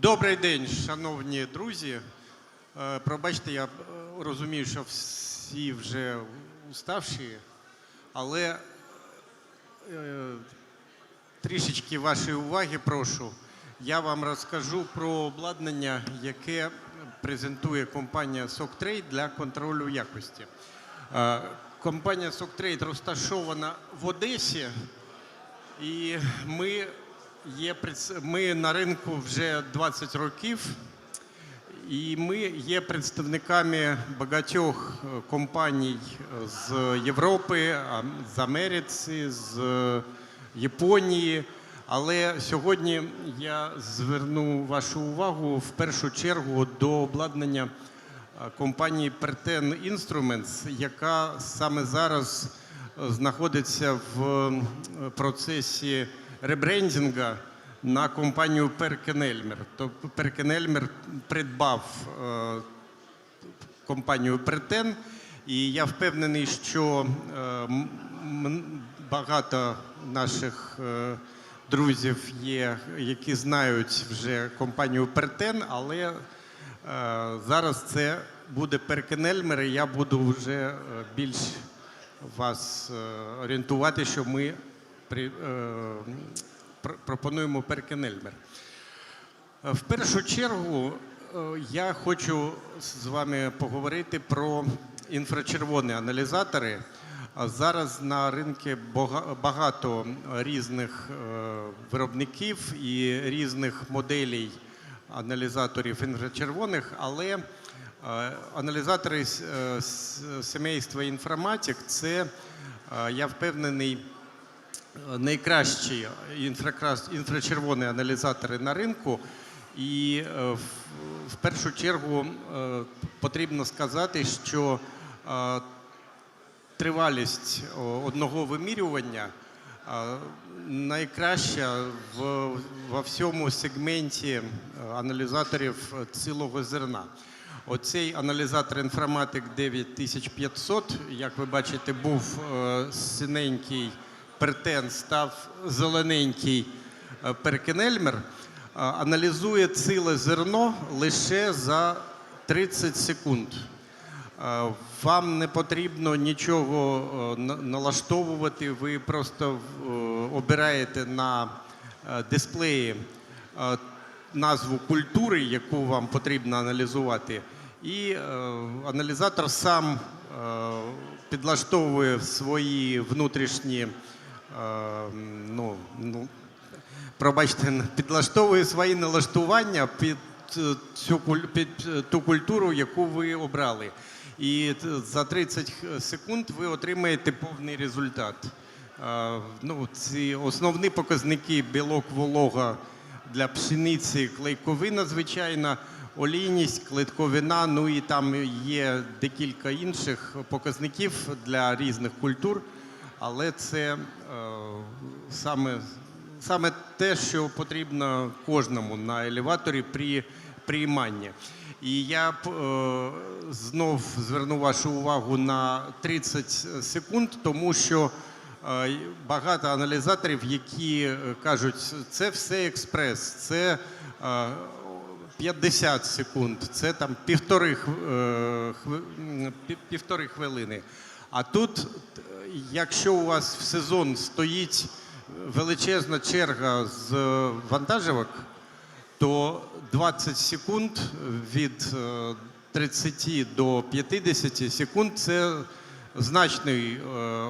Добрий день, шановні друзі. Е, Пробачте, я е, розумію, що всі вже уставші, але е, трішечки вашої уваги прошу. Я вам розкажу про обладнання, яке презентує компанія SockTrade для контролю якості. Компанія SockTrade розташована в Одесі, і ми, є, ми на ринку вже 20 років. І ми є представниками багатьох е, компаній е, з Європи, з Америці, з е, Японії. Але сьогодні я зверну вашу увагу в першу чергу до обладнання компанії Perten Instruments, яка саме зараз знаходиться в процесі ребрендінга на компанію Перкенельмер. Тобто Перкенельмер придбав е, компанію Претен, і я впевнений, що е, багато наших е, друзів є, які знають вже компанію Претен, але зараз це буде Перкенельмер, і я буду вже більш вас орієнтувати, що ми при, е, пропонуємо Перкенельмер. Е, В першу чергу е, я хочу з вами поговорити про інфрачервоні аналізатори. Зараз на ринку багато різних виробників і різних моделей аналізаторів інфрачервоних, але аналізатори с- с- семейства інформатик це, я впевнений, найкращі інфрачервоні аналізатори на ринку. І е, в, першу чергу е, потрібно сказати, що е, тривалість одного вимірювання найкраща в, во всьому сегменті аналізаторів цілого зерна. Оцей аналізатор Informatic 9500, як ви бачите, був синенький пертен, став зелененький е, перкенельмер, е, аналізує ціле зерно лише за 30 секунд. Е, Вам не потрібно нічого налаштовувати, ви просто обираєте на дисплеї назву культури, яку вам потрібно аналізувати, і аналізатор сам підлаштовує свої внутрішні ну, ну, пробачте, підлаштовує свої налаштування під е, цю під е, ту культуру, яку ви обрали. І за 30 секунд ви отримаєте повний результат. Е, Ну, ці основні показники білок волога для пшениці, клейковина, звичайно, олійність, клетковина, ну і там є декілька інших показників для різних культур, але це е, саме саме те, що потрібно кожному на елеваторі при прийманні. І я б, е, знов зверну вашу увагу на 30 секунд, тому що е, багато аналізаторів, які е, кажуть, це все експрес, це е, 50 секунд, це там півтори, е, півтори хвилини. А тут, е, якщо у вас в сезон стоїть величезна черга з е, вантажівок, то 20 секунд від е, 30 до 50 секунд це значний е,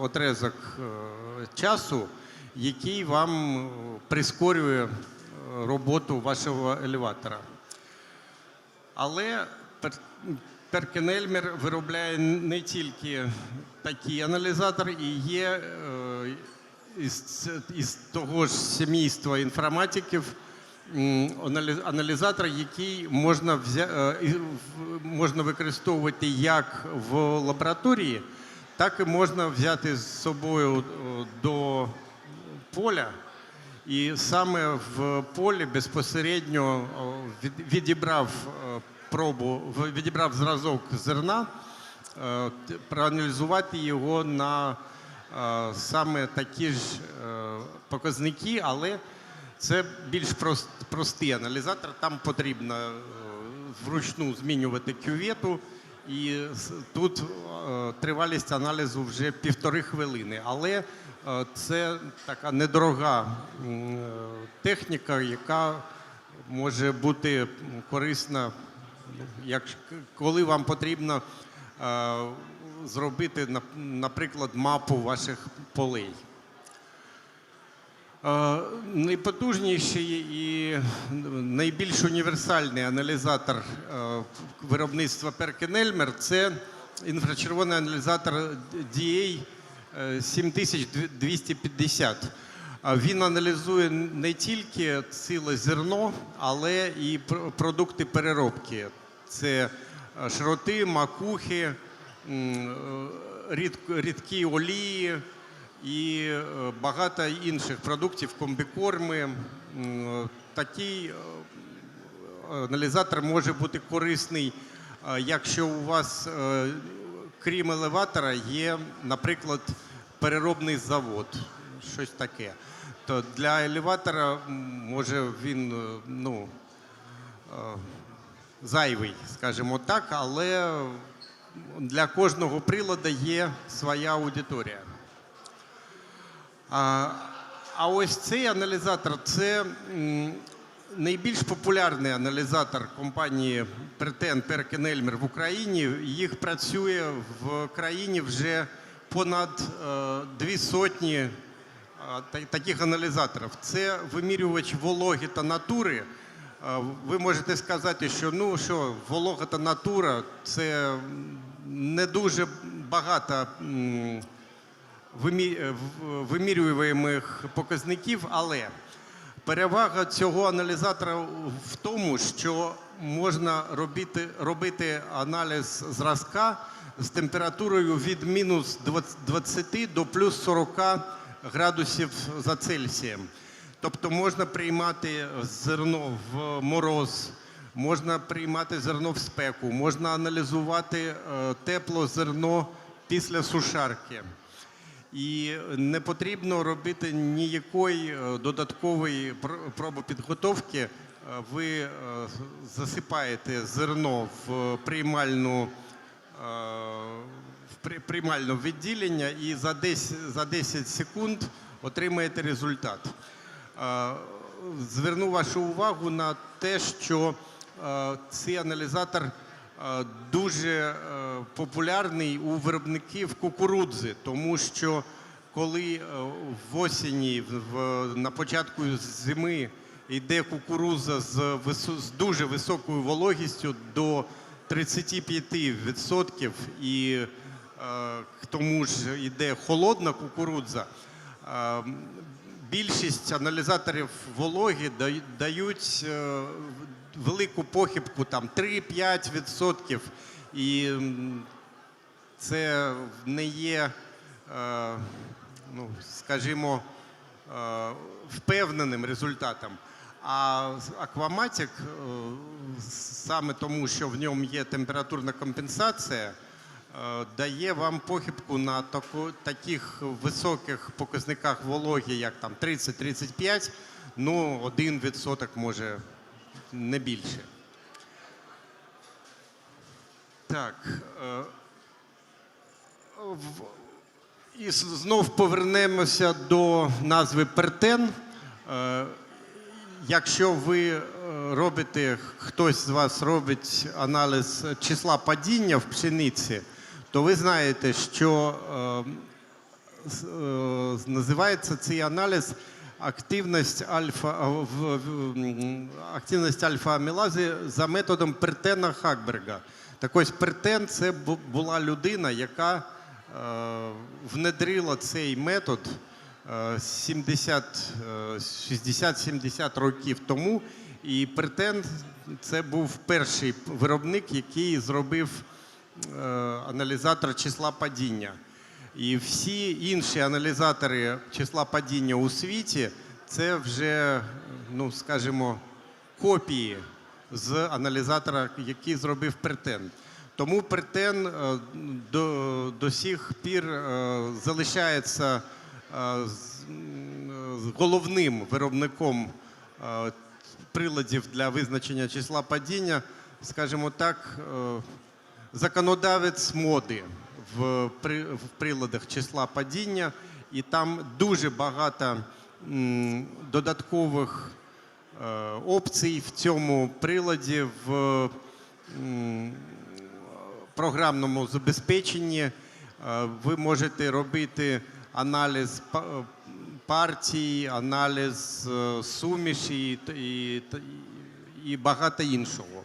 отрезок е, часу, який вам е, прискорює е, роботу вашого елеватора. Але Перкенельмер виробляє не тільки такі аналізатори, і є е, із, із того ж сімейства інформатиків аналізатор, який можна, взя, е, можна використовувати як в лабораторії, так і можна взяти з собою е, до поля. І саме в полі безпосередньо відібрав пробу, відібрав зразок зерна, е, проаналізувати його на е, саме такі ж е, показники, але Це більш простий аналізатор. Там потрібно вручну змінювати кювету. І тут тривалість аналізу вже півтори хвилини. Але це така недорога техніка, яка може бути корисна, як, коли вам потрібно е, зробити, наприклад, мапу ваших полей. Е, Найпотужніший і найбільш універсальний аналізатор е, виробництва Perkin-Elmer – це інфрачервоний аналізатор DA е, 7250. Він аналізує не тільки ціле зерно, але і продукти переробки. Це е, шроти, макухи, е, рід- рідкі олії, і е, багато інших продуктів, комбікорми. Такий аналізатор може бути корисний, якщо у вас, крім елеватора, є, наприклад, переробний завод, щось таке. То для елеватора може він е, ну, е, зайвий, скажімо так, але для кожного приладу є своя аудиторія. А, а ось цей аналізатор це найбільш популярний аналізатор компанії Pretend Perkin Elmer в Україні. Їх працює в країні вже понад е, дві сотні таких аналізаторів. Це вимірювач вологи та натури. Е, Ви можете сказати, що ну що, волога та натура це не дуже багато. м, вимі- в- вимірюємих показників, але перевага цього аналізатора в тому, що можна робити, робити аналіз зразка з температурою від мінус 20 до плюс 40 градусів за Цельсієм. Тобто можна приймати зерно в мороз, можна приймати зерно в спеку, можна аналізувати е, тепло зерно після сушарки. І не потрібно робити ніякої е, додаткової пр- пробопідготовки. Е, Ви засипаєте зерно в приймальну, в при- приймальне відділення і за 10, за 10 секунд отримаєте результат. Е, Зверну вашу увагу на те, що е, цей аналізатор е, дуже популярний у виробників кукурудзи, тому що коли в осені, на початку зими йде кукурудза з, дуже високою вологістю до 35% і к тому ж йде холодна кукурудза, е, більшість аналізаторів вологи дають е, велику похибку там 3-5%. І це не є, е, ну, скажімо, е, впевненим результатом. А акваматик, е, саме тому, що в ньому є температурна компенсація, е, дає вам похибку на таку, таких високих показниках вологи, як там 30-35, ну, 1% може не більше. Так. е, І знов повернемося до назви Пертен. Е, Якщо ви е, робите, хтось з вас робить аналіз числа падіння в пшениці, то ви знаєте, що е, е, називається цей аналіз активність альфа активність альфа-амілази за методом Пертена Хакберга. Так ось Пертен це була людина, яка е, внедрила цей метод е, 70, е, 60-70 років тому. І Претен це був перший виробник, який зробив аналізатор числа падіння. І всі інші аналізатори числа падіння у світі це вже, ну скажімо, копії з аналізатора, який зробив Пертен. Тому Пертен е, до, до сих пір е, залишається е, головним виробником приладів для визначення числа падіння, скажімо так, законодавець моди в, при, в приладах числа падіння, і там дуже багато додаткових е, опцій в цьому приладі в програмному забезпеченні. Е, Ви можете робити аналіз па- е, аналіз е, суміші і, і, і багато іншого.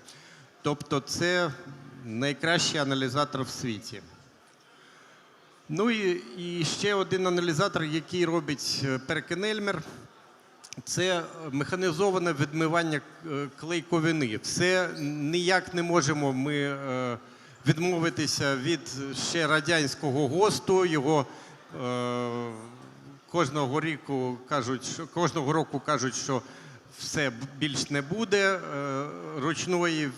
Тобто це найкращий аналізатор в світі. Ну і, і ще один аналізатор, який робить е, Перкенельмер, це механізоване відмивання е, клейковини. Все ніяк не можемо ми е, відмовитися від ще радянського ГОСТу. Його кожного року кажуть, що кожного року кажуть, що все більш не буде е, ручної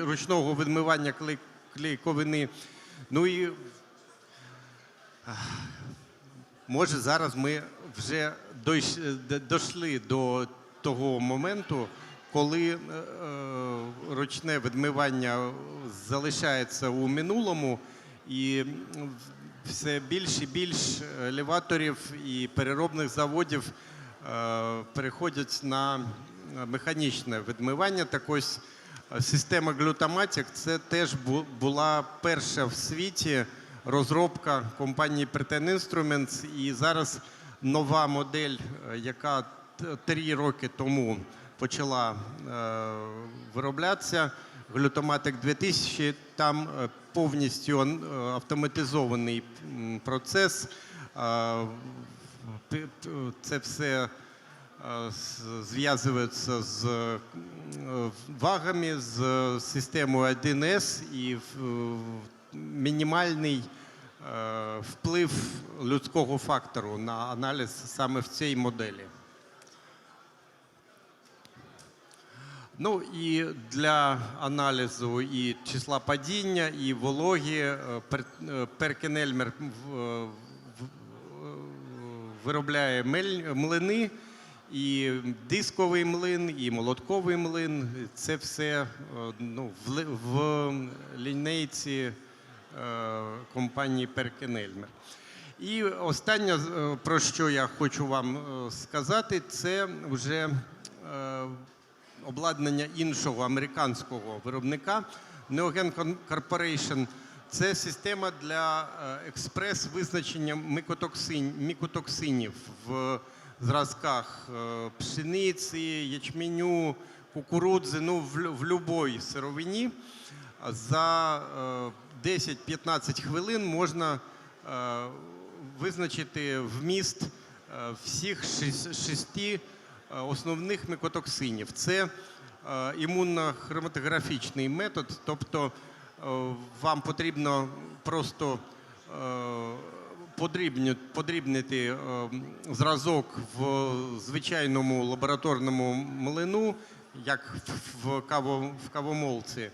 ручного відмивання клей- клейковини. Ну і Може, зараз ми вже дійшли до того моменту, коли е, е, ручне відмивання залишається у минулому, і все більше і більше елеваторів і переробних заводів переходять на механічне відмивання. Так ось е, система Glutamatic – це теж була перша в світі розробка компанії Pretend Instruments. І зараз нова модель, е, яка три роки тому почала е, вироблятися, Glutamatic 2000, там е, повністю е, автоматизований процес. Це все е, зв'язується з е, вагами, з системою 1С і мінімальний е, вплив людського фактору на аналіз саме в цій моделі. Ну і для аналізу і числа падіння, і вологі Перкенельмер виробляє млини, і дисковий млин, і молотковий млин. Це все е, ну, в, в лінійці е, компанії Перкенельмер. І останнє, е, про що я хочу вам сказати, це вже обладнання іншого американського виробника Neogen Corporation. Це система для е, експрес-визначення мікотоксинів в зразках е, пшениці, ячменю, кукурудзи, ну в, будь-якій сировині. За е, 10-15 хвилин можна е, визначити вміст е, всіх шести е, основних мікотоксинів. Це е, імунно-хроматографічний метод, тобто е, вам потрібно просто е, подрібнити е, зразок в звичайному лабораторному млину, як в, кавомолці.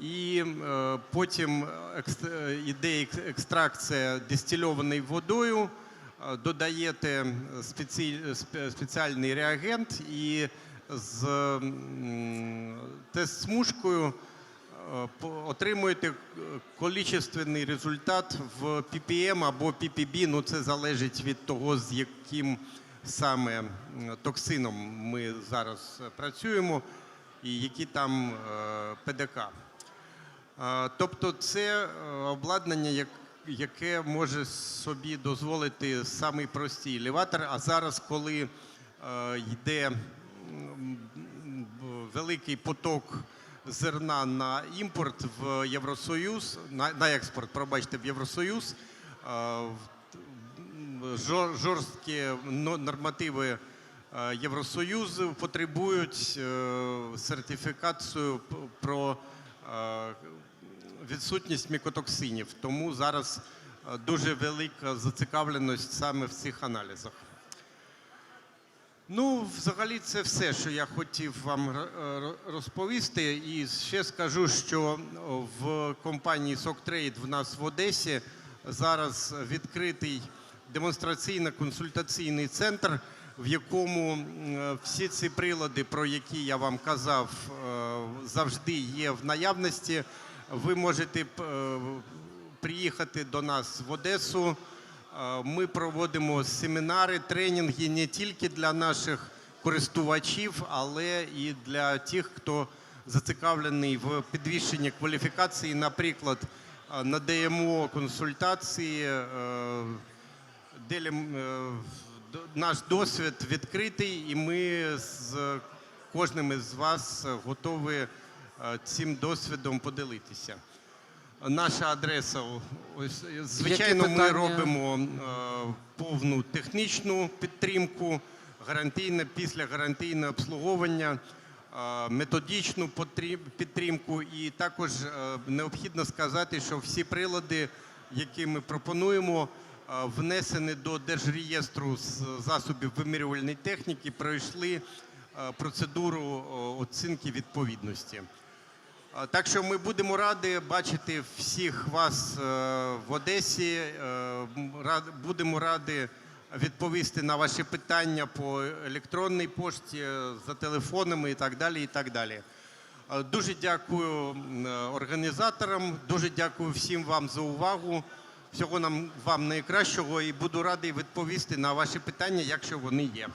І е, потім е, іде екстракція дистильованою водою, е, додаєте спеціальний реагент і з тест-смужкою е, отримуєте е, количественний результат в ppm або ppb. Ну це залежить від того, з яким саме токсином ми зараз е, працюємо, і які там е, ПДК. Е, Тобто це е, обладнання, яке може собі дозволити самий простий елеватор. А зараз, коли е, йде великий поток зерна на імпорт в Євросоюз, на, на експорт, пробачте, в Євросоюз, е, жорсткі нормативи е, Євросоюзу потребують е, сертифікацію про відсутність мікотоксинів. Тому зараз дуже велика зацікавленість саме в цих аналізах. Ну, взагалі, це все, що я хотів вам р- розповісти. І ще скажу, що в компанії SockTrade в нас в Одесі зараз відкритий демонстраційно-консультаційний центр, в якому всі ці прилади, про які я вам казав, е, завжди є в наявності. Ви можете е, приїхати до нас в Одесу. Е, Ми проводимо семінари, тренінги не тільки для наших користувачів, але і для тих, хто зацікавлений в підвищенні кваліфікації. Наприклад, е, надаємо консультації, е, наш досвід відкритий, і ми з кожним із вас готові цим досвідом поділитися. Наша адреса, ось, звичайно, ми робимо е, повну технічну підтримку, гарантійне, післягарантійне обслуговування, е, методичну підтримку. І також е, необхідно сказати, що всі прилади, які ми пропонуємо, е, внесені до Держреєстру з засобів вимірювальної техніки, пройшли е, процедуру оцінки відповідності. Так що ми будемо раді бачити всіх вас е, в Одесі. е, Будемо раді відповісти на ваші питання по електронній пошті, за телефонами і так далі. І так далі. Дуже дякую е, організаторам, дуже дякую всім вам за увагу. Всього нам вам найкращого і буду радий відповісти на ваші питання, якщо вони є.